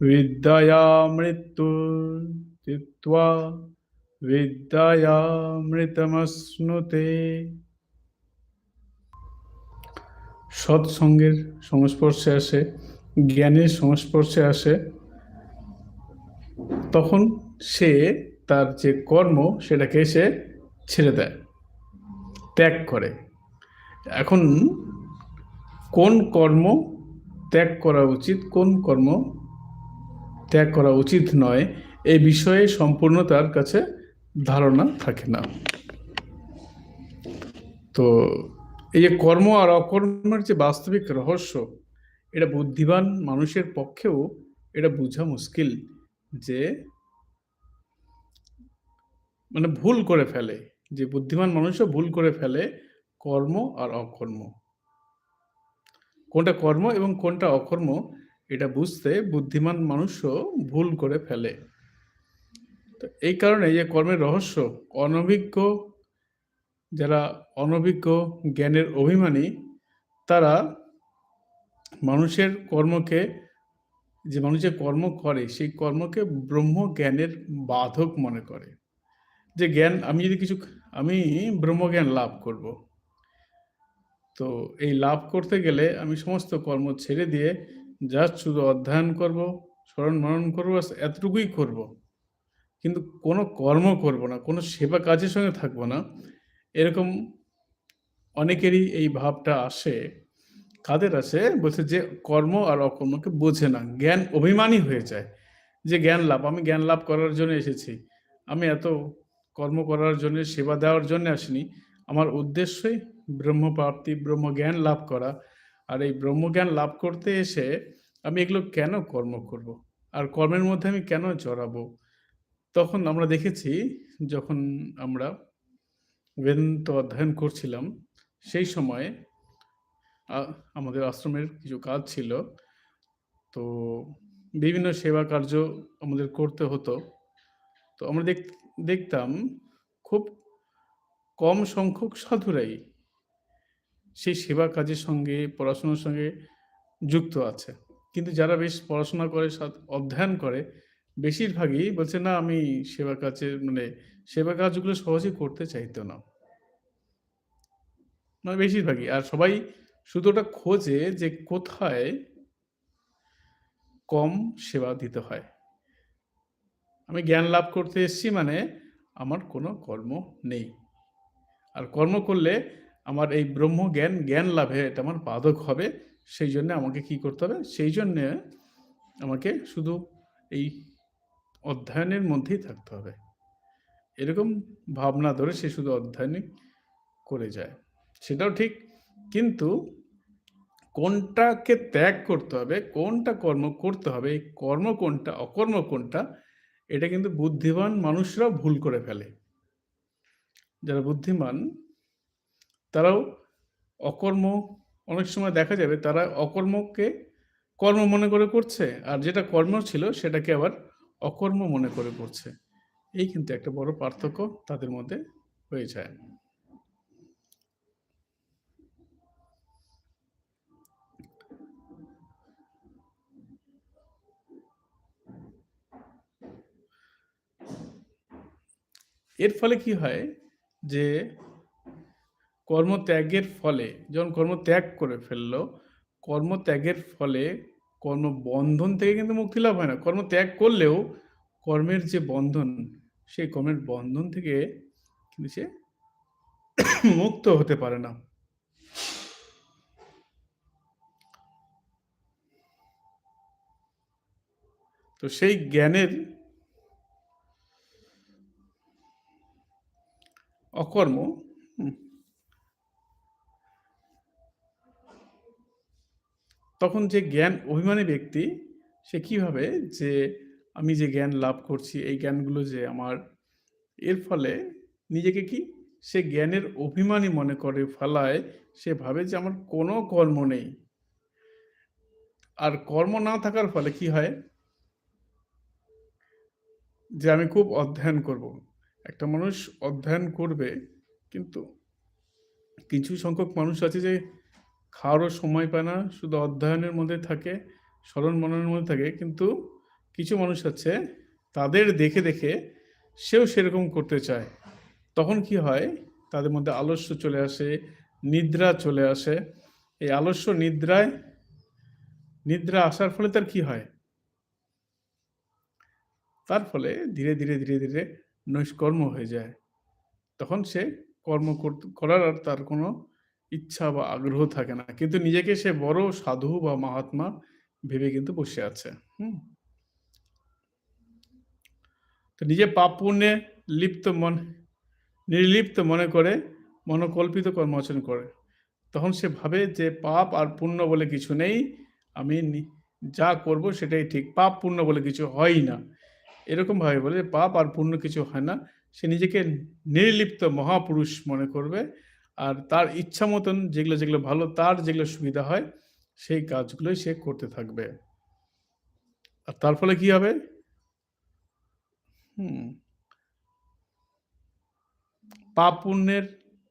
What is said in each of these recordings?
विद्यया मृत्यु त्यक्त्वा বিদ্যায়ামৃতমশ্নুতে সৎসঙ্গের সংস্পর্শে আসে জ্ঞানের সংস্পর্শে আসে তখন সে তার যে কর্ম সেটাকে সে ছেড়ে দেয় ত্যাগ করে এখন কোন কর্ম ত্যাগ করা উচিত কোন কর্ম ত্যাগ করা উচিত নয় এই বিষয়ে সম্পূর্ণ তার কাছে ধারণা থাকে না। তো এই যে কর্ম আর অকর্মের যে বাস্তবিক রহস্য, এটা বুদ্ধিমান মানুষের পক্ষেও এটা বোঝা মুশকিল যে মানে ভুল করে ফেলে, যে বুদ্ধিমান মানুষও ভুল করে ফেলে কর্ম আর অকর্ম। কোনটা কর্ম এবং কোনটা অকর্ম এটা বুঝতে বুদ্ধিমান মানুষও ভুল করে ফেলে। তো এই কারণে যে কর্মের রহস্য, অনভিজ্ঞ যারা অনভিজ্ঞ জ্ঞানের অভিমানী, তারা মানুষের কর্মকে, যে মানুষ যে কর্ম করে, সেই কর্মকে ব্রহ্ম জ্ঞানের বাধক মনে করে। যে জ্ঞান, আমি যদি কিছু, আমি ব্রহ্মজ্ঞান লাভ করব। তো এই লাভ করতে গেলে আমি সমস্ত কর্ম ছেড়ে দিয়ে জাস্ট শুধু অধ্যয়ন করব, স্মরণ মরণ করব এতটুকুই করব। কিন্তু কোনো কর্ম করব না, কোনো সেবা কাজের সঙ্গে থাকব না। এরকম অনেকেরই এই ভাবটা আসে, কাদের আসে? বলছে যে কর্ম আর অকর্মকে বোঝে না, জ্ঞান অভিমানী হয়ে যায়। যে জ্ঞান লাভ, আমি জ্ঞান লাভ করার জন্য এসেছি। আমি এত কর্ম করার জন্য, সেবা দেওয়ার জন্য আসিনি। আমার উদ্দেশ্যই ব্রহ্মপ্রাপ্তি, ব্রহ্মজ্ঞান লাভ করা। আর এই ব্রহ্মজ্ঞান লাভ করতে এসে আমি এগুলো কেন কর্ম করব? আর কর্মের মধ্যে আমি কেন জড়াবো? তখন আমরা দেখেছি, যখন আমরা বেদান্ত অধ্যয়ন করছিলাম, সেই সময়ে আমাদের আশ্রমের কিছু কাজ ছিল। তো বিভিন্ন সেবা কার্য আমাদের করতে হতো। তো আমরা দেখ, দেখতাম, খুব কম সংখ্যক সাধুরাই সেই সেবা কাজের সঙ্গে, পড়াশোনার সঙ্গে যুক্ত আছে। কিন্তু যারা বেশ পড়াশোনা করে অধ্যয়ন করে, বেশিরভাগই বলছে, না, আমি সেবা কাজের মানে সেবা কাজগুলো সহজে করতে চাইতো না। মানে বেশিরভাগই। আর সবাই শুধু ওটা খোঁজে যে কোথায় কম সেবা দিতে হয়। আমি জ্ঞান লাভ করতে এসেছি মানে আমার কোনো কর্ম নেই। আর কর্ম করলে আমার এই ব্রহ্ম জ্ঞান জ্ঞান লাভে এটা আমার বাধক হবে, সেই জন্য আমাকে কি করতে হবে? সেই জন্যে আমাকে শুধু এই অধ্যয়নের মধ্যেই থাকতে হবে। এরকম ভাবনা ধরে সে শুধু অধ্যয়নই করে যায়। সেটাও ঠিক, কিন্তু কোনটাকে ত্যাগ করতে হবে, কোনটা কর্ম করতে হবে, এই কর্ম কোনটা, অকর্ম কোনটা, এটা কিন্তু বুদ্ধিমান মানুষরা ভুল করে ফেলে। যারা বুদ্ধিমান তারাও অকর্ম, অনেক সময় দেখা যাবে তারা অকর্মকে কর্ম মনে করে করছে, আর যেটা কর্ম ছিল সেটাকে আবার অকর্ম মনে করে করছে। এই কিন্তু একটা বড় পার্থক্য তাদের মধ্যে হয়ে যায়। এর ফলে কি হয় যে কর্মত্যাগের ফলে, যখন কর্মত্যাগ করে ফেলল, কর্মত্যাগের ফলে কর্মবন্ধন থেকে কিন্তু মুক্তি লাভ হয় না। কর্মত্যাগ করলেও কর্মের যে বন্ধন, সেই কর্মের বন্ধন থেকে কিন্তু সে মুক্ত হতে পারে না। তো সেই জ্ঞানের অকর্ম হুম, তখন যে জ্ঞান অভিমানী ব্যক্তি, সে কীভাবে যে আমি যে জ্ঞান লাভ করছি, এই জ্ঞানগুলো যে আমার, এর ফলে নিজেকে কি সে জ্ঞানের অভিমানী মনে করে ফেলায়, সে ভাবে যে আমার কোনো কর্ম নেই। আর কর্ম না থাকার ফলে কি হয়? যে আমি খুব অধ্যয়ন করব। একটা মানুষ অধ্যয়ন করবে, কিন্তু কিছু সংখ্যক মানুষ আছে যে খাওয়ারও সময় পায় না, শুধু অধ্যয়নের মধ্যে থাকে, স্মরণ মননের মধ্যে থাকে, কিন্তু কিছু মানুষ আছে, তাদের দেখে দেখে সেও সেরকম করতে চায়। তখন কি হয়, তাদের মধ্যে আলস্য চলে আসে, নিদ্রা চলে আসে। এই আলস্য নিদ্রায়, নিদ্রা আসার ফলে তার কি হয়? তার ফলে ধীরে ধীরে ধীরে ধীরে নৈষ্কর্ম হয়ে যায়। তখন সে কর্ম করার আর তার কোনো ইচ্ছা বা আগ্রহ থাকে না। কিন্তু নিজেকে সে বড় সাধু বা মহাত্মা ভেবে কিন্তু বসে আছে। হুম? তো নিজে পাপ পুণ্যে লিপ্ত মন, নির্লিপ্ত মনে করে মনোকল্পিত কর্মাচরণ করে। তখন সে ভাবে যে পাপ আর পুণ্য বলে কিছু নেই, আমি যা করব সেটাই ঠিক। পাপ পুণ্য বলে কিছু হয় না। এরকম ভাবে বলে পাপ আর পুণ্য কিছু হয় না। সে নিজেকে নির্লিপ্ত মহাপুরুষ মনে করবে। আর তার ইচ্ছা মতন যেগুলো যেগুলো ভালো, তার যেগুলো সুবিধা হয়, সেই কাজগুলোই সে করতে থাকবে। আর তার ফলে কি হবে? হুম। পাপ পুণ্যের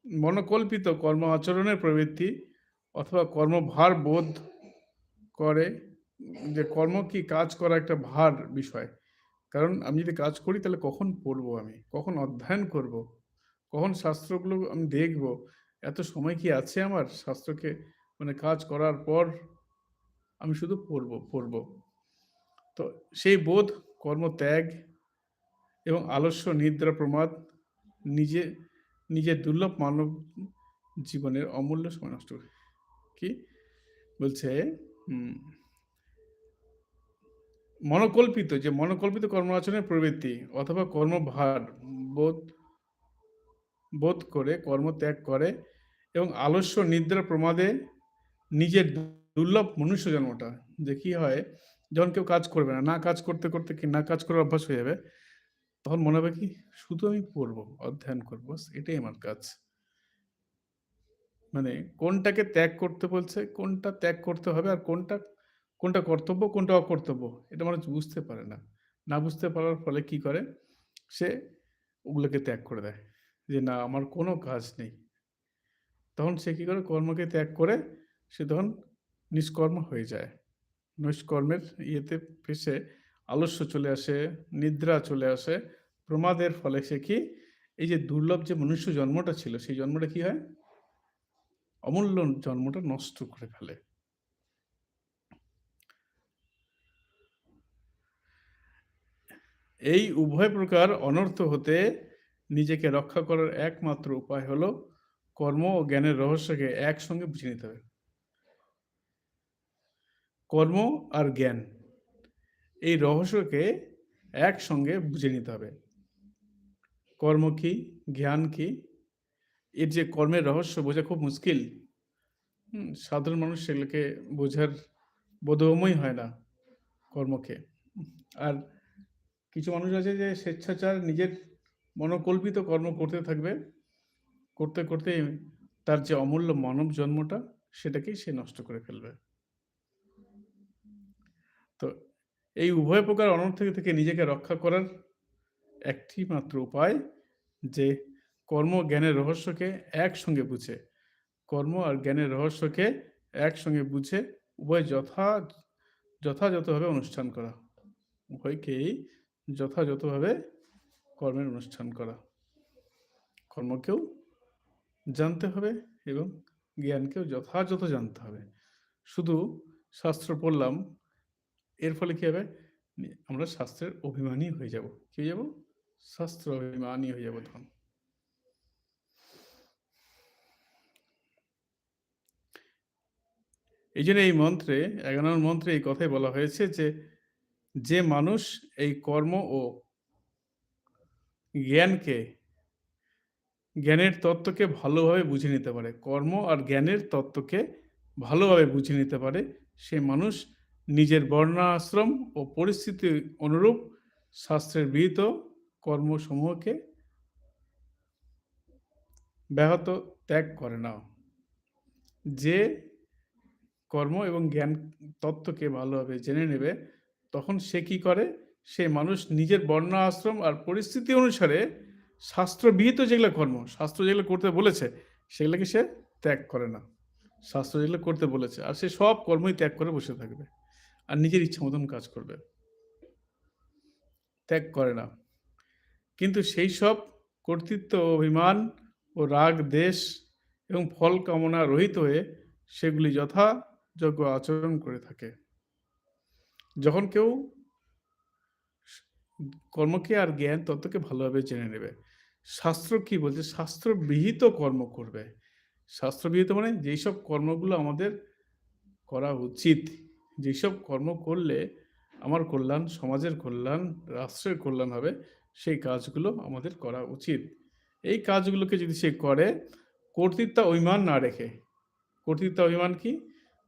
মনোকল্পিত কর্ম আচরণের প্রবৃত্তি অথবা কর্মভার বোধ করে যে কর্ম কি কাজ করা একটা ভার বিষয়। কারণ আমি যদি কাজ করি, তাহলে কখন পড়ব আমি? কখন অধ্যয়ন করব। কখন শাস্ত্রগুলো আমি দেখব? এত সময় কি আছে আমার শাস্ত্রকে? মানে কাজ করার পর আমি শুধু পড়ব পড়ব। তো সেই বোধ, কর্মত্যাগ এবং আলস্য, নিদ্রা, প্রমাদ নিজে নিজের দুর্লভ মানব জীবনের অমূল্য সময় নষ্ট কি? বলছে মনোকল্পিত, যে মনোকল্পিত কর্মাচরণের প্রবৃত্তি অথবা কর্মভার বোধ বোধ করে, কর্মত্যাগ করে এবং আলস্য নিদ্রা প্রমাদে নিজের দুর্লভ মনুষ্য জন্মটা। যে কি হয়, যখন কেউ কাজ করবে না না কাজ করতে করতে কি না কাজ করার অভ্যাস হয়ে যাবে, তখন মনে হবে কি, শুধু আমি পড়ব, অধ্যয়ন করব এটাই আমার কাজ। মানে কোনটাকে ত্যাগ করতে বলছে, কোনটা ত্যাগ করতে হবে আর কোনটা কোনটা কর্তব্য, কোনটা অকর্তব্য, এটা মানুষ বুঝতে পারে না। না বুঝতে পারার ফলে কি করে, সে ওগুলোকে ত্যাগ করে দেয়। যে, না, আমার কোনো কাজ নেই। তখন সে কি করে? কর্মকে ত্যাগ করে সে তখন নিষ্কর্ম হয়ে যায়। নৈষ্কর্মের ইয়েতে ফেসে আলস্য চলে আসে, নিদ্রা চলে আসে। প্রমাদের ফলে সে কি? এই যে, দুর্লভ যে, মনুষ্য জন্মটা ছিল, সেই জন্মটা কি হয়? অমূল্য জন্মটা নষ্ট করে ফেলে। এই উভয় প্রকার অনর্থ হতে নিজেকে রক্ষা করার একমাত্র উপায় হলো কর্ম ও জ্ঞানের রহস্যকে একসঙ্গে বুঝে নিতে হবে। কর্ম আর জ্ঞান, এই রহস্যকে একসঙ্গে বুঝে নিতে হবে। কর্ম কি, জ্ঞান কি? এর যে কর্মের রহস্য বোঝা খুব মুশকিল। সাধারণ মানুষ সেগুলোকে বোঝার বোধগম্যই হয় না কর্মকে। আর কিছু মানুষ আছে যে স্বেচ্ছাচার নিজের মনোকল্পিত কর্ম করতে থাকবে। করতে করতে তার যে অমূল্য মানব জন্মটা, সেটাকেই সে নষ্ট করে ফেলবে। তো এই উভয় প্রকার অনর্থ থেকে নিজেকে রক্ষা করার একটি মাত্র উপায় যে কর্ম জ্ঞানের রহস্যকে একসঙ্গে বুঝে। কর্ম আর জ্ঞানের রহস্যকে একসঙ্গে বুঝে উভয় যথা, যথাযথভাবে অনুষ্ঠান করা। উভয়কেই যথাযথভাবে কর্মের অনুষ্ঠান করা। কর্মকেও জানতে হবে এবং জ্ঞানকেও যথাযথ জানতে হবে। শুধু শাস্ত্র পড়লাম, এর ফলে কী হবে? আমরা শাস্ত্রের অভিমানী হয়ে যাব। কি যাব? শাস্ত্র অভিমানী হয়ে যাব তখন এই জন্য এই মন্ত্রে এগারো মন্ত্রে এই কথাই বলা হয়েছে যে যে মানুষ এই কর্ম ও জ্ঞানকে, জ্ঞানের তত্ত্বকে ভালোভাবে বুঝে নিতে পারে। কর্ম আর জ্ঞানের তত্ত্বকে ভালোভাবে বুঝে নিতে পারে। সে মানুষ নিজের বর্ণাশ্রম ও পরিস্থিতি অনুরূপ শাস্ত্রের বিহিত কর্মসমূহকে ব্যাহত ত্যাগ করে না। যে কর্ম এবং জ্ঞান তত্ত্বকে ভালোভাবে জেনে নেবে, তখন সে কি করে? সে মানুষ নিজের বর্ণ আশ্রম আর পরিস্থিতি অনুসারে শাস্ত্রবিহিত যেগুলো কর্ম, শাস্ত্র যেগুলো করতে বলেছে, সেগুলোকে সে ত্যাগ করে না। শাস্ত্র যেগুলো করতে বলেছে, আর সে সব কর্মই ত্যাগ করে বসে থাকবে আর নিজের ইচ্ছা মতন কাজ করবে। ত্যাগ করে না। কিন্তু সেই সব কর্তৃত্ব, অভিমান ও রাগ, দেশ এবং ফল কামনা রহিত হয়ে সেগুলি যথাযোগ্য আচরণ করে থাকে। যখন কেউ কর্মকে আর জ্ঞান ততকে ভালোভাবে জেনে নেবে? শাস্ত্র কি বলছে? শাস্ত্র বিহিত কর্ম করবে। শাস্ত্রবিহিত মানে যেই সব কর্মগুলো আমাদের করা উচিত যেসব কর্ম করলে আমার কল্যাণ, সমাজের কল্যাণ, রাষ্ট্রের কল্যাণ হবে, সেই কাজগুলো আমাদের করা উচিত। এই কাজগুলোকে যদি সে করে, কর্তৃত্ব অভিমান না রেখে, কর্তৃত্ব অভিমান কি?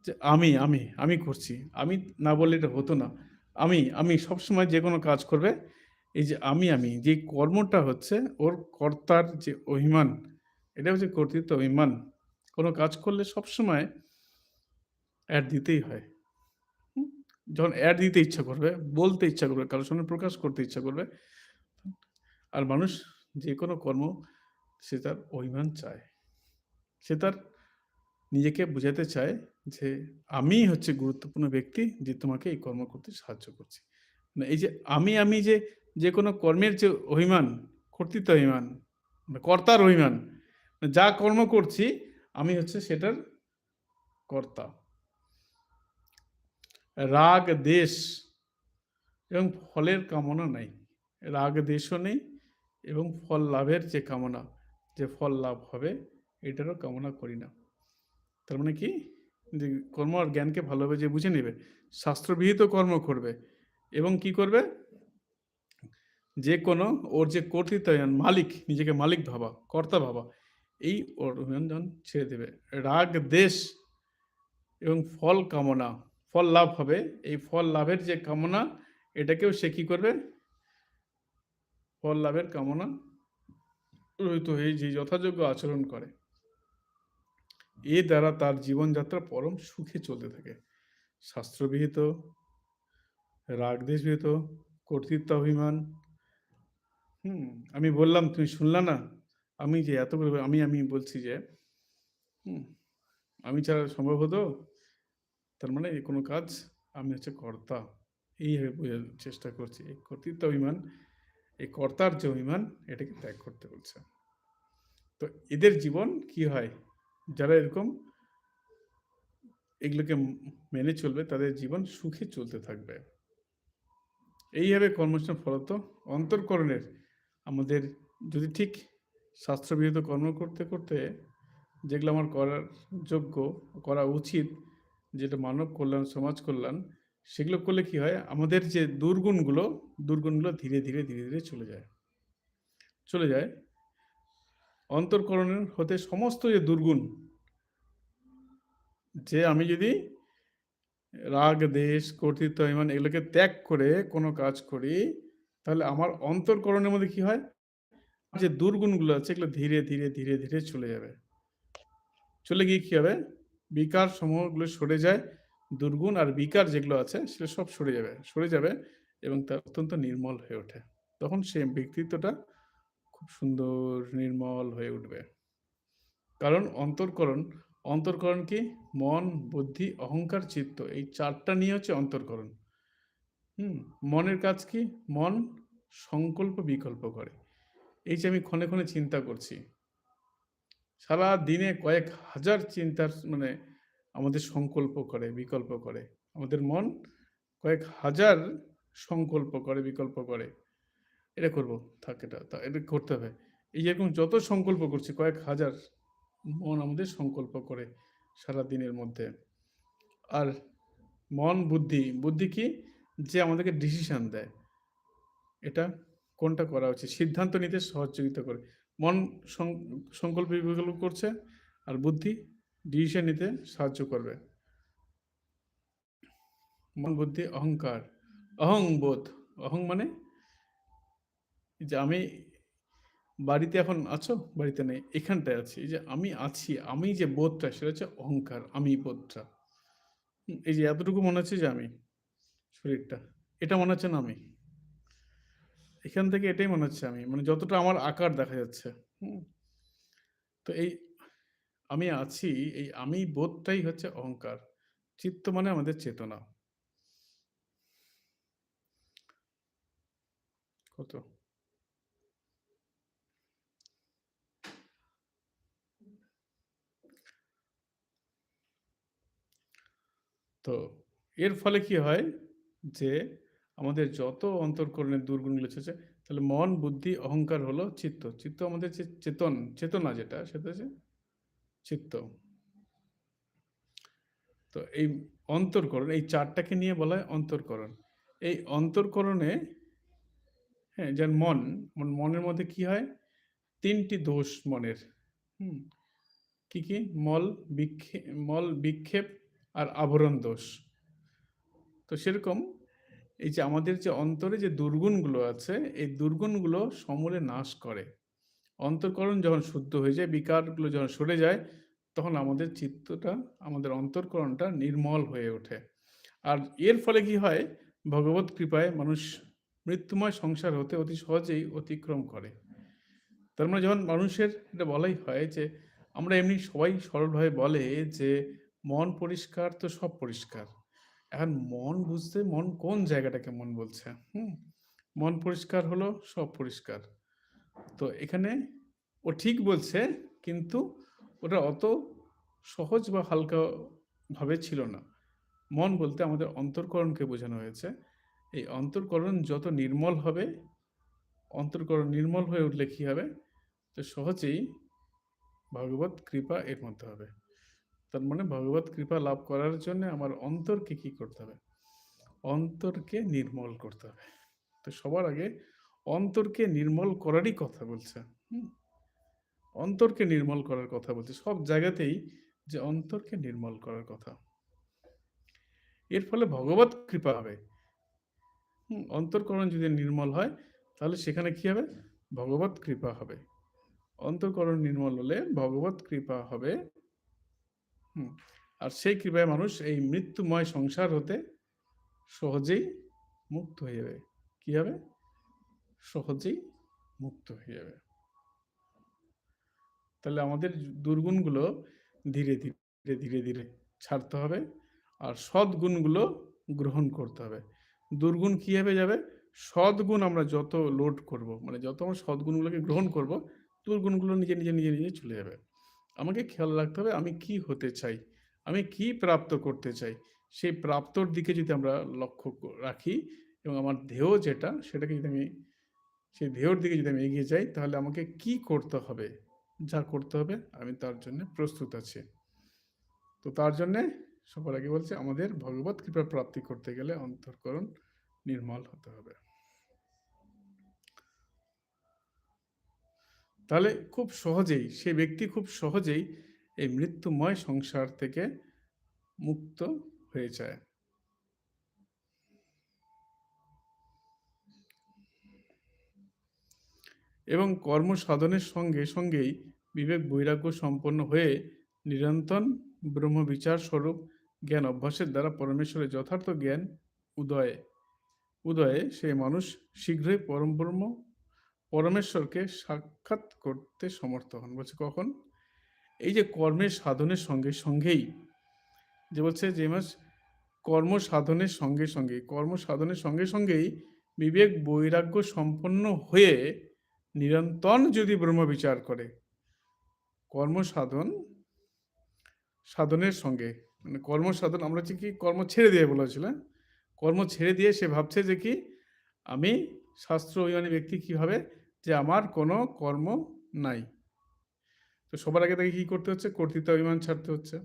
যে আমি আমি আমি করছি। আমি না বললে এটা হতো না। আমি আমি সবসময় যে কোনো কাজ করবে, এই যে আমি আমি, যে কর্মটা হচ্ছে ওর কর্তার যে অভিমান, এটা হচ্ছে কর্তৃত্ব অভিমান। কোনো কাজ করলে সবসময় অ্যাড দিতেই হয়। যখন অ্যাড দিতে ইচ্ছা করবে, বলতে ইচ্ছা করবে, কারোর সামনে প্রকাশ করতে ইচ্ছা করবে, আর মানুষ যে কোনো কর্ম, সে তার অভিমান চায়। সে তার নিজেকে বোঝাতে চায় যে আমি হচ্ছে গুরুত্বপূর্ণ ব্যক্তি যে তোমাকে এই কর্ম করতে সাহায্য করছি। মানে এই যে আমি আমি যে যে কোনো কর্মের যে অভিমান, কর্তৃত্ব অভিমান মানে কর্তার অভিমান মানে যা কর্ম করছি, আমি হচ্ছে সেটার কর্তা। রাগ, দেশ এবং ফলের কামনা নাই। রাগ, দেশও নেই এবং ফল লাভের যে কামনা, যে ফল লাভ হবে, এটারও কামনা করি না। তার মানে কি? যে কর্ম আর জ্ঞানকে ভালোভাবে যে বুঝে নেবে, শাস্ত্রবিহিত কর্ম করবে এবং কি করবে? যে কোনো ওর যে কর্তৃত্ব মালিক, নিজেকে মালিক ভাবা, কর্তা ভাবা, এই ওর অভিনন্দন ছেড়ে দেবে। রাগ, দেশ এবং ফল কামনা, ফল লাভ হবে। এই ফল লাভের যে কামনা, এটাকেও সে কি করবে? ফল লাভের কামনা রহিত হয়ে যে যথাযোগ্য আচরণ করে। এ দ্বারা তার জীবনযাত্রা পরম সুখে চলতে থাকে। শাস্ত্রবিহিত রাগদেশবিহিত কর্তৃত্ব অভিমান হুম, আমি বললাম, তুমি শুনলা না? আমি যে এতগুলো আমি আমি বলছি যে, হুম, আমি ছাড়া সম্ভব হতো? তার মানে কোনো কাজ আমি হচ্ছে কর্তা। এইভাবে বোঝার চেষ্টা করছি। এই কর্তৃত্ব অভিমান এই কর্তার যে অভিমান, এটাকে ত্যাগ করতে বলছে। তো এদের জীবন কি হয়? যারা এরকম এগুলোকে মেনে চলবে, তাদের জীবন সুখে চলতে থাকবে। এইভাবে কর্মষ্ঠান ফলত অন্তর্করণের আমাদের যদি ঠিক শাস্ত্রবিহিত কর্ম করতে করতে যেগুলো আমার করার যোগ্য, করা উচিত, যেটা মানব কল্যাণ, সমাজ কল্যাণ, সেগুলো করলে কি হয়? আমাদের যে দুর্গুণগুলো দুর্গুণগুলো ধীরে ধীরে ধীরে ধীরে চলে যায়। চলে যায়। অন্তর্করণের হতে সমস্ত যে দুর্গুণ। যে আমি যদি রাগ, দেশ, কর্তৃত্ব, ইমান এগুলোকে ত্যাগ করে কোনো কাজ করি, তাহলে আমার অন্তর্করণের মধ্যে কি হয়? যে দুর্গুণগুলো আছে, এগুলো ধীরে ধীরে ধীরে ধীরে চলে যাবে। চলে গিয়ে কি হবে? বিকার সমূহগুলো সরে যায়। দুর্গুণ আর বিকার যেগুলো আছে, সেগুলো সব সরে যাবে সরে যাবে এবং তা অত্যন্ত নির্মল হয়ে ওঠে। তখন সে ব্যক্তিত্বটা খুব সুন্দর নির্মল হয়ে উঠবে। কারণ অন্তর্করণ অন্তর্করণ কি? মন, বুদ্ধি, অহংকার, চিত্ত, এই চারটা নিয়ে হচ্ছে অন্তর্করণ। হুম, মনের কাজ কি? মন সংকল্প, বিকল্প করে। এই যে আমি ক্ষণে ক্ষণে চিন্তা করছি, সারা দিনে কয়েক হাজার চিন্তার মানে আমাদের সংকল্প করে, বিকল্প করে। আমাদের মন কয়েক হাজার সংকল্প করে, বিকল্প করে। এটা করব, থাক এটা এটা করতে হবে। এই যেরকম যত সংকল্প করছি, কয়েক হাজার মন আমাদের সংকল্প করে সারা দিনের মধ্যে। আর মন, বুদ্ধি বুদ্ধি কি? যে আমাদেরকে ডিসিশন দেয়। এটা কোনটা করা উচিত? সিদ্ধান্ত নিতে সহযোগিতা করে। মন সংকল্প বিকল্প করছে আর বুদ্ধি ডিসিশন নিতে সাহায্য করবে। মন, বুদ্ধি, অহংকার অহং বোধ অহং মানে যে আমি বাড়িতে এখন আছো? বাড়িতে নেই। এখানটায় আছি। যে আমি আছি, আমি যে বোধটা, সেটা হচ্ছে অহংকার। আমি বোধটা। এই যে এতটুকু মনে হচ্ছে যে আমি শরীরটা। এটা মনে হচ্ছে না আমি। এখান থেকে এটাই মনে হচ্ছে আমি। মানে যতটা আমার আকার দেখা যাচ্ছে। তো এই আমি আছি, এই আমি বোধটাই হচ্ছে অহংকার। চিত্ত মানে আমাদের চেতনা। কত? তো এর ফলে কি হয় যে আমাদের যত অন্তর্করণের দুর্গুণগুলো আছে তাহলে মন, বুদ্ধি, অহংকার হলো চিত্ত। চিত্ত আমাদের যে চেতন, চেতনা যেটা, সেটা হচ্ছে চিত্ত। তো এই অন্তর্করণ, এই চারটাকে নিয়ে বলা হয় অন্তর্করণ। এই অন্তর্করণে হ্যাঁ মন, মন- মনের মধ্যে কি হয়? তিনটি দোষ মনের। হুম, কি কি? মল বিক্ষেপ মল বিক্ষেপ আর আবরণ দোষ। তো সেরকম এই যে আমাদের যে অন্তরে যে দুর্গুণগুলো আছে, এই দুর্গুণগুলো সমূলে নাশ করে। অন্তর্করণ যখন শুদ্ধ হয়ে যায়, বিকারগুলো যখন সরে যায়, তখন আমাদের চিত্তটা, আমাদের অন্তর্করণটা নির্মল হয়ে ওঠে। আর এর ফলে কি হয়? ভগবত কৃপায় মানুষ মৃত্যুময় সংসার হতে অতি সহজেই অতিক্রম করে। তার মানে যখন মানুষের এটা বলাই হয় যে, আমরা এমনি সবাই সরলভাবে বলে যে মন পরিষ্কার তো সব পরিষ্কার। এখন মন বুঝতে মন কোন জায়গাটাকে মন বলছে, হুম? মন পরিষ্কার হলো সব পরিষ্কার। তো এখানে ও ঠিক বলছে, কিন্তু ওটা অত সহজ বা হালকা ভাবে ছিল না। মন বলতে আমাদের অন্তর্করণকে বোঝানো হয়েছে। এই অন্তর্করণ যত নির্মল হবে, অন্তর্করণ নির্মল হয়ে উঠলে কি হবে? তো সহজেই ভগবত কৃপা এর মধ্যে হবে। তার মানে ভগবত কৃপা লাভ করার জন্য আমার অন্তরকে কি করতে হবে? অন্তরকে নির্মল করতে হবে। তো সবার আগে অন্তরকে নির্মল করারই কথা বলছে। অন্তরকে নির্মল করার কথা বলছে। সব জায়গাতেই যে অন্তরকে নির্মল করার কথা। এর ফলে ভগবত কৃপা হবে। অন্তর্করণ যদি নির্মল হয়, তাহলে সেখানে কি হবে? ভগবত কৃপা হবে। অন্তর্করণ নির্মল হলে ভগবত কৃপা হবে। আর সেই কৃপায় মানুষ এই মৃত্যুময় সংসার হতে সহজেই মুক্ত হয়ে যাবে। কি হবে? সহজেই মুক্ত হয়ে যাবে। তাহলে আমাদের দুর্গুণগুলো ধীরে ধীরে ধীরে ধীরে ছাড়তে হবে আর সদ্গুণগুলো গ্রহণ করতে হবে। দুর্গুণ কীভাবে যাবে? সদ্গুণ আমরা যত লোড করব মানে যত আমরা সদ্গুণগুলোকে গ্রহণ করব, দুর্গুণগুলো নিজে নিজে নিজে নিজে চলে যাবে। আমাকে খেয়াল রাখতে হবে আমি কি হতে চাই, আমি কি প্রাপ্ত করতে চাই। সেই প্রাপ্তর দিকে যদি আমরা লক্ষ্য রাখি এবং আমার ধ্যেয় যেটা সেটাকে যদি আমি, সেই ধ্যেয়র দিকে যদি আমি এগিয়ে যাই তাহলে আমাকে কি করতে হবে, যা করতে হবে আমি তার জন্য প্রস্তুত আছি। তো তার জন্যে সবার আগে বলছে আমাদের ভগবত কৃপা প্রাপ্তি করতে গেলে অন্তঃকরণ নির্মল হতে হবে। তাহলে খুব সহজেই সে ব্যক্তি খুব সহজেই এই মৃত্যুময় সংসার থেকে মুক্ত হয়ে যায়। এবং কর্ম সাধনের সঙ্গে সঙ্গেই বিবেক বৈরাগ্য সম্পন্ন হয়ে নিরন্তর ব্রহ্মবিচার স্বরূপ জ্ঞান অভ্যাসের দ্বারা পরমেশ্বরের যথার্থ জ্ঞান উদয়ে। উদয়ে সেই মানুষ শীঘ্রই পরম ব্রহ্ম পরমেশ্বরকে সাক্ষাৎ করতে সমর্থ হন। বলছে কখন? এই যে কর্মের সাধনের সঙ্গে সঙ্গেই। যে বলছে যে মাস কর্ম সাধনের সঙ্গে সঙ্গে, কর্ম সাধনের সঙ্গে সঙ্গেই বিবেক বৈরাগ্য সম্পন্ন হয়ে নিরন্তর যদি ব্রহ্ম বিচার করে, কর্ম সাধন, সাধনের সঙ্গে মানে কর্ম সাধন আমরা যে কি কর্ম ছেড়ে দিয়ে বলেছিল কর্ম ছেড়ে দিয়ে সে ভাবছে যে কি, আমি শাস্ত্র ব্যক্তি কি হবে যে আমার কোনো কর্ম নাই। তো সবার আগে তাকে কি করতে হচ্ছে? কর্তৃত্ব অভিমান ছাড়তে হচ্ছে।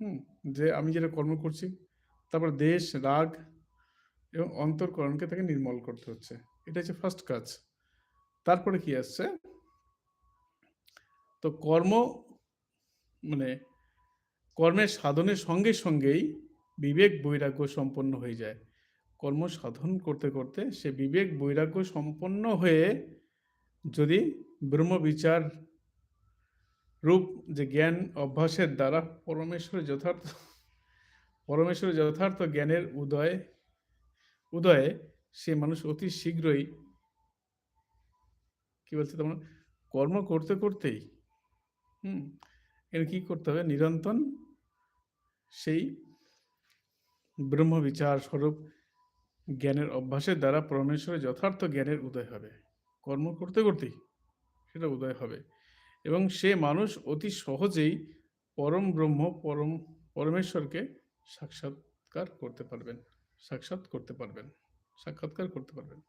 হুম, যে আমি যেটা কর্ম করছি, তারপর দেশ, রাগ এবং অন্তর্করণকে তাকে নির্মল করতে হচ্ছে। এটা হচ্ছে ফার্স্ট কাজ। তারপরে কি আসছে? তো কর্ম মানে কর্মের সাধনের সঙ্গে সঙ্গেই বিবেক বৈরাগ্য সম্পন্ন হয়ে যায়। কর্ম সাধন করতে করতে সে বিবেক বৈরাগ্য সম্পন্ন হয়ে যদি ব্রহ্মবিচার রূপ যে জ্ঞান অভ্যাসের দ্বারা পরমেশ্বরের যথার্থ পরমেশ্বরের যথার্থ জ্ঞানের উদয়, উদয়ে সে মানুষ অতি শীঘ্রই, কি বলছে তোমার কর্ম করতে করতেই, হুম, এর কি করতে হবে? নিরন্তর সেই ব্রহ্মবিচার স্বরূপ জ্ঞানের অভ্যাসের দ্বারা পরমেশ্বরের যথার্থ জ্ঞানের উদয় হবে। কর্ম করতে করতেই সেটা উদয় হবে। এবং সে মানুষ অতি সহজেই পরম ব্রহ্ম, পরম, পরমেশ্বরকে সাক্ষাৎকার করতে পারবেন, সাক্ষাৎ করতে পারবেন, সাক্ষাৎকার করতে পারবেন।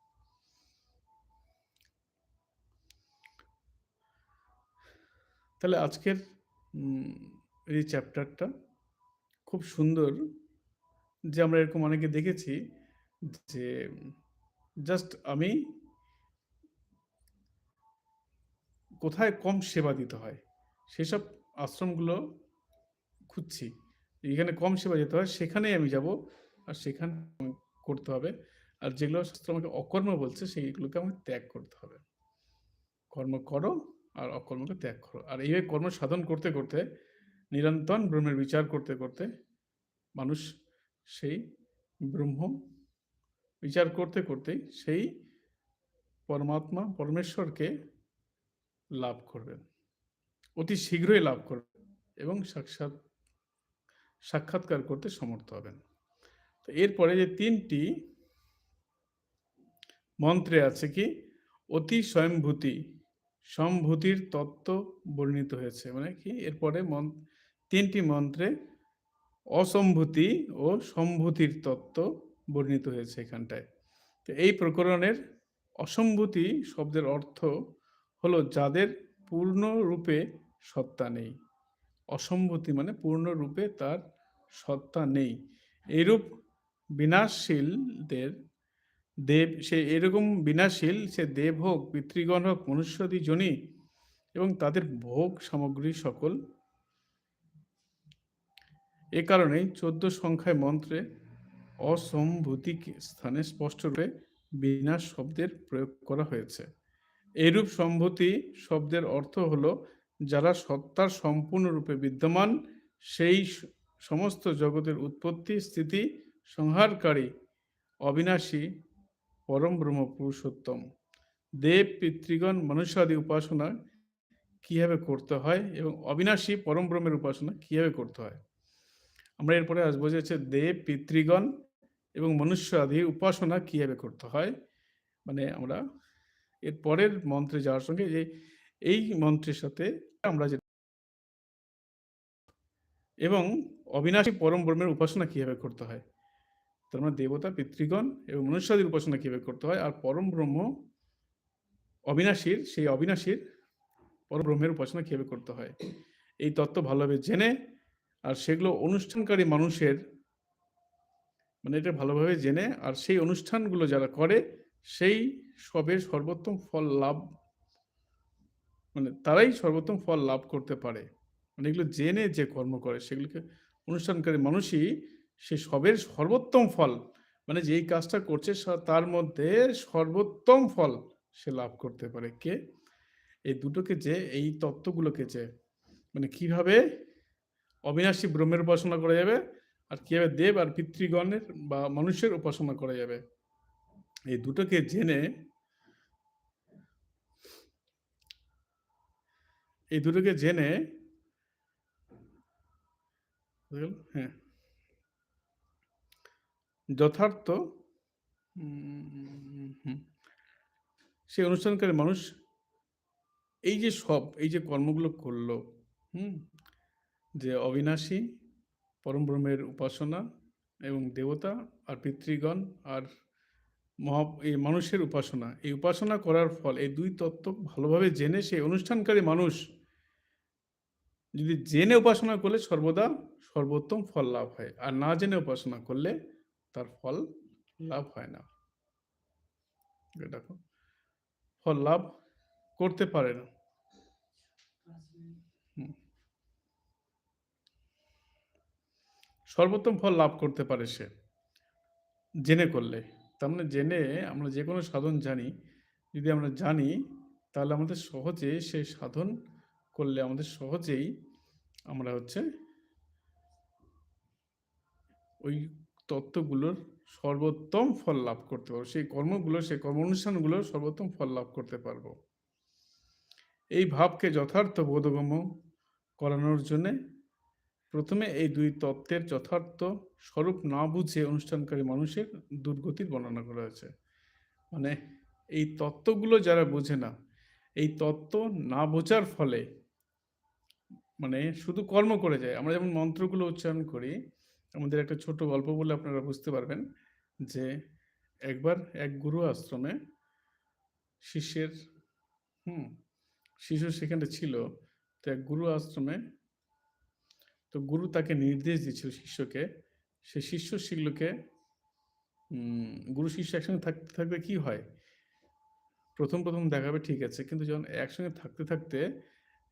তাহলে আজকের এই চ্যাপ্টারটা খুব সুন্দর, যে আমরা এরকম অনেকে দেখেছি যে জাস্ট আমি কোথায় কম সেবা দিতে হয়, সেসব আশ্রমগুলো খুঁজছি। এখানে কম সেবা দিতে হয়, সেখানেই আমি যাব আর সেখানে করতে হবে। আর যেগুলো শাস্ত্র আমাকে অকর্ম বলছে, সেইগুলোকে আমাকে ত্যাগ করতে হবে। কর্ম করো আর অকর্মকে ত্যাগ করো। আর এইভাবে কর্ম সাধন করতে করতে, নিরন্তর ব্রহ্মের বিচার করতে করতে মানুষ সেই ব্রহ্ম বিচার করতে করতে সেই পরমাত্মা পরমেশ্বরকে লাভ করবেন। অতি শীঘ্রই লাভ করবেন এবং সাক্ষাৎ, সাক্ষাৎকার করতে সমর্থ হবেন। তো এরপরে যে তিনটি মন্ত্রে আছে কি, অতি স্বয়ংভূতি সম্ভূতির তত্ত্ব বর্ণিত হয়েছে। মানে কি, এরপরে তিনটি মন্ত্রে অসম্ভূতি ও সম্ভূতির তত্ত্ব বর্ণিত হয়েছে এখানটায়। তো এই প্রকরণের অসম্ভূতি শব্দের অর্থ হলো যাদের পূর্ণরূপে সত্তা নেই। অসম্ভূতি মানে পূর্ণরূপে তার সত্তা নেই। এরূপ বিনাশশীলদের দেব, সে এরকম বিনাশীল, সে দেব হোক, পিতৃগণ হোক, মনুষ্যদি জনি এবং তাদের ভোগ সামগ্রী সকল। এ কারণেই চোদ্দ সংখ্যায় মন্ত্রে অসম্ভূতি স্থানে স্পষ্টরূপে বিনাশ শব্দের প্রয়োগ করা হয়েছে। এরূপ সম্ভূতি শব্দের অর্থ হল, যারা সত্তার সম্পূর্ণরূপে বিদ্যমান, সেই সমস্ত জগতের উৎপত্তি, স্থিতি, সংহারকারী, অবিনাশী, পরম ব্রহ্ম পুরুষোত্তম। দেব, পিতৃগণ, মনুষ্যাদি উপাসনা কীভাবে করতে হয় এবং অবিনাশী, পরম ব্রহ্মের উপাসনা কীভাবে করতে হয়? আমরা এরপরে আসব যে হচ্ছে দেব, পিতৃগণ এবং মনুষ্য আদি উপাসনা কীভাবে করতে হয়? মানে আমরা এর পরের মন্ত্রে যাওয়ার সঙ্গে যে এই মন্ত্রের সাথে আমরা যে এবং অবিনাশী পরম ব্রহ্মের উপাসনা কীভাবে করতে হয়? তার মানে দেবতা, পিতৃগণ এবং মনুষ্যাদির উপাসনা কীভাবে করতে হয়? আর পরম ব্রহ্ম অবিনাশীর, সেই অবিনাশীর পরম ব্রহ্মের উপাসনা কীভাবে করতে হয়? এই তত্ত্ব ভালোভাবে জেনে আর সেগুলো অনুষ্ঠানকারী মানুষের মানে এটা ভালোভাবে জেনে আর সেই অনুষ্ঠানগুলো যারা করে, সেই সবের সর্বোত্তম ফল লাভ মানে তারাই সর্বোত্তম ফল লাভ করতে পারে। মানে এগুলো জেনে যে কর্ম করে, সেগুলোকে অনুষ্ঠানকারী মানুষই সে সবের সর্বোত্তম ফল মানে যেই কাজটা করছে তার মধ্যে সর্বোত্তম ফল সে লাভ করতে পারে। কে? এই দুটোকে যে, এই তত্ত্বগুলোকে যে মানে কীভাবে অবিনাশী ব্রহ্মের উপাসনা করা যাবে আর কীভাবে দেব আর পিতৃগণের বা মানুষের উপাসনা করা যাবে। এই দুটোকে জেনে এই দুটোকে জেনে হ্যাঁ। যথার্থ, সেই অনুষ্ঠানকারী মানুষ এই যে সব, এই যে কর্মগুলো করল, হুম, যে অবিনাশী পরম ব্রহ্মের উপাসনা এবং দেবতা আর পিতৃগণ আর মহা, এই মানুষের উপাসনা। এই উপাসনা করার ফল, এই দুই তত্ত্ব ভালোভাবে জেনে সেই অনুষ্ঠানকারী মানুষ যদি জেনে উপাসনা করলে সর্বদা সর্বোত্তম ফল লাভ হয়। আর না জেনে উপাসনা করলে তার ফল লাভ হয় না। দেখো, ফল লাভ করতে পারে না। সর্বোত্তম ফল লাভ করতে পারে সে। জেনে করলে। তার মানে জেনে আমরা যে কোনো সাধন জানি। যদি আমরা জানি, তাহলে আমাদের সহজে সেই সাধন করলে আমাদের সহজেই আমরা হচ্ছে ওই তত্ত্বগুলোর সর্বোত্তম ফল লাভ করতে পারব। সেই কর্মগুলো, সেই কর্ম অনুষ্ঠানগুলোর সর্বোত্তম ফল লাভ করতে পারব। এই ভাবকে যথার্থ বোধগম্য করানোর জন্যে প্রথমে এই দুই তত্ত্বের যথার্থ স্বরূপ না বুঝে অনুষ্ঠানকারী মানুষের দুর্গতির বর্ণনা করা হয়েছে। মানে এই তত্ত্বগুলো যারা বোঝে না, এই তত্ত্ব না বোঝার ফলে মানে শুধু কর্ম করে যায়। আমরা যেমন মন্ত্রগুলো উচ্চারণ করি, আমাদের একটা ছোট গল্প বলে আপনারা বুঝতে পারবেন যে একবার এক গুরু আশ্রমে শিষ্যের, হুম শিশু সেখানে ছিল। তো এক গুরু আশ্রমে তো গুরু তাকে নির্দেশ দিয়েছিল শিষ্যকে। সে শিষ্য সেগুলোকে গুরু শিষ্য একসঙ্গে থাকতে থাকতে কি হয়? প্রথম প্রথম দেখাবে ঠিক আছে, কিন্তু যখন একসঙ্গে থাকতে থাকতে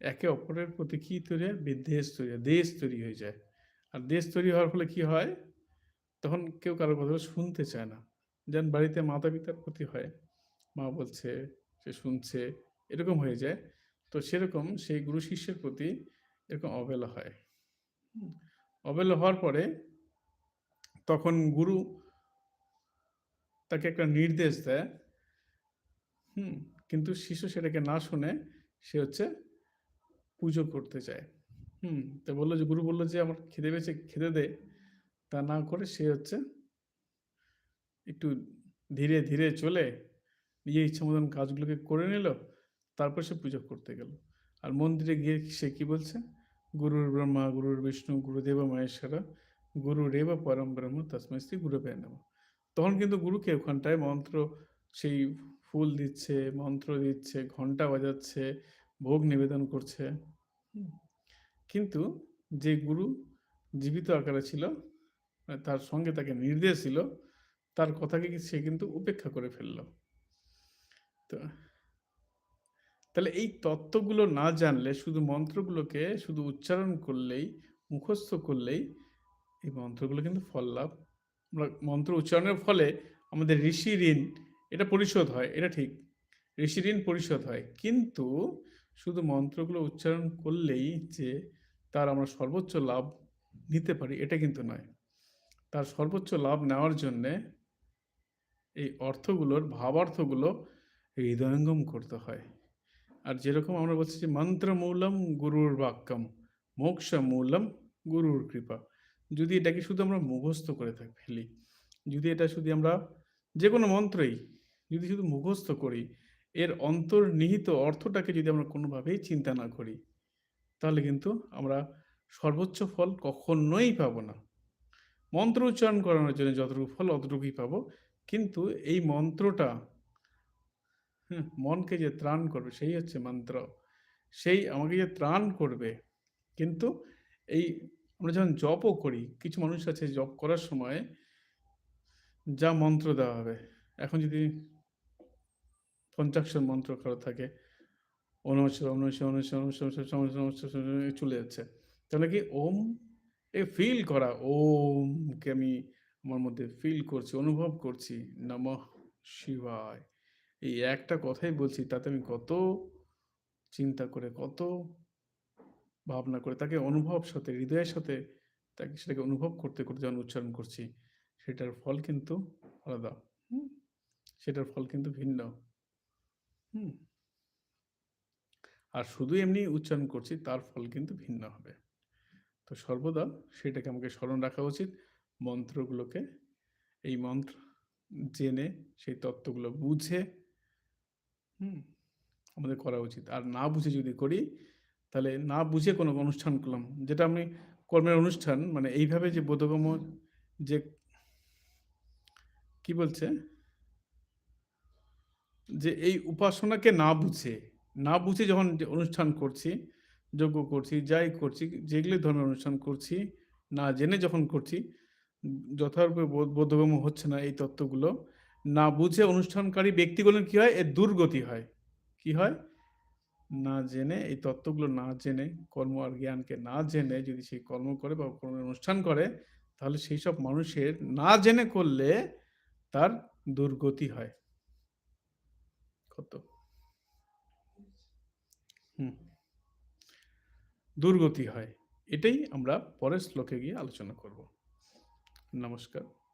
একে অপরের প্রতি কি তৈরি হয়? বিদ্বেষ তৈরি হয়, দেশ তৈরি হয়ে যায়। আর দেশ তৈরি হওয়ার ফলে কি হয়? তখন কেউ কারোর কথা শুনতে চায় না। যেন বাড়িতে মাতা পিতার প্রতি হয়, মা বলছে, সে শুনছে, এরকম হয়ে যায়। তো সেরকম সেই গুরু শিষ্যের প্রতি এরকম অবহেলা হয়। হুম। অবহেলা হওয়ার পরে তখন গুরু তাকে একটা নির্দেশ দেয়, হুম, কিন্তু শিশু সেটাকে না শুনে সে হচ্ছে পুজো করতে চায়। হুম, তো বলল যে, গুরু বলল যে, আমার খিদে পেয়েছে, খেতে দে। তা না করে সে হচ্ছে একটু ধীরে ধীরে চলে নিজের ইচ্ছা মতন কাজগুলোকে করে নিল, তারপর সে পুজো করতে গেল। আর মন্দিরে গিয়ে সে কি বলছে? গুরুর ব্রহ্মা গুরুর বিষ্ণু গুরুদেব মহেশ্বর গুরু রেব পরম ব্রহ্ম তসময় শ্রী গুরু নেব তখন কিন্তু গুরুকে ওখানটায় মন্ত্র, সেই ফুল দিচ্ছে, মন্ত্র দিচ্ছে ঘণ্টা বাজাচ্ছে, ভোগ নিবেদন করছে। কিন্তু যে গুরু জীবিত আকারে ছিল, তার সঙ্গে তাকে নির্দেশ ছিল তার কথাকে সে কিন্তু উপেক্ষা করে ফেলল। তো তাহলে এই তত্ত্বগুলো না জানলে, শুধু মন্ত্রগুলোকে শুধু উচ্চারণ করলেই, মুখস্থ করলেই এই মন্ত্রগুলো কিন্তু ফল লাভ। আমরা মন্ত্র উচ্চারণের ফলে আমাদের ঋষি ঋণ, এটা পরিশোধ হয়, এটা ঠিক। ঋষি ঋণ পরিশোধ হয়। কিন্তু শুধু মন্ত্রগুলো উচ্চারণ করলেই যে তার আমরা সর্বোচ্চ লাভ নিতে পারি, এটা কিন্তু নয়। তার সর্বোচ্চ লাভ নেওয়ার জন্যে এই অর্থগুলোর, ভাবার্থগুলো হৃদয়ঙ্গম করতে হয়। আর যেরকম আমরা বলছি যে মন্ত্রমূলম গুরুর বাক্যম মোক্ষ মূলম গুরুর কৃপা। যদি এটাকে শুধু আমরা মুখস্থ করে থাকি, ফেলি, যদি এটা শুধু আমরা যে কোনো মন্ত্রই যদি শুধু মুখস্থ করি, এর অন্তর্নিহিত অর্থটাকে যদি আমরা কোনোভাবেই চিন্তা না করি, তাহলে কিন্তু আমরা সর্বোচ্চ ফল কখনোই পাবো না। মন্ত্র উচ্চারণ করানোর জন্য যতটুকু ফল, অতটুকুই পাবো। কিন্তু এই মন্ত্রটা মনকে যে ত্রাণ করবে, সেই হচ্ছে মন্ত্র। সেই আমাকে যে ত্রাণ করবে, কিন্তু এই আমরা যখন জপও করি, কিছু মানুষ আছে জপ করার সময় যা মন্ত্র দেওয়া হবে। এখন যদি পঞ্চাক্ষর মন্ত্র করা থাকে চলে যাচ্ছে। তাহলে কি ওম, এ ফিল করা, ওমকে আমি আমার মধ্যে ফিল করছি, অনুভব করছি, নমঃ শিবায়। এই একটা কথাই বলছি, তাতে আমি কত চিন্তা করে, কত ভাবনা করে, তাকে অনুভব সাথে, হৃদয়ের সাথে তাকে, সেটাকে অনুভব করতে করতে যখন উচ্চারণ করছি, সেটার ফল কিন্তু আলাদা। হুম? সেটার ফল কিন্তু ভিন্ন। হুম? আর শুধু এমনি উচ্চারণ করছি, তার ফল কিন্তু ভিন্ন হবে। তো সর্বদা সেটাকে আমাকে স্মরণ রাখা উচিত, মন্ত্রগুলোকে, এই মন্ত্র জেনে, সেই তত্ত্বগুলো বুঝে হুম, আমাদের করা উচিত। আর না বুঝে যদি করি, তাহলে না বুঝে কোনো অনুষ্ঠান করলাম। যেটা আমি কর্মের অনুষ্ঠান মানে এইভাবে যে বোধগম যে কি বলছে? যে এই উপাসনাকে না বুঝে না বুঝে যখন যে অনুষ্ঠান করছি, যজ্ঞ করছি, যাই করছি, যেগুলি ধর্মের অনুষ্ঠান করছি, না জেনে যখন করছি, যথারূপে বোধ- বোধগম্য হচ্ছে না এই তত্ত্বগুলো। না বুঝে অনুষ্ঠানকারী ব্যক্তিগুলোর কি হয়? এর দুর্গতি হয়। কি হয়? না জেনে, এই তত্ত্বগুলো না জেনে, কর্ম আর জ্ঞানকে না জেনে যদি সেই কর্ম করে বা কর্মের অনুষ্ঠান করে, তাহলে সেই সব মানুষের না জেনে করলে তার দুর্গতি হয়। কত? হুম। দুর্গতি হয়। এটাই আমরা পরের শ্লোকে গিয়ে আলোচনা করব। নমস্কার।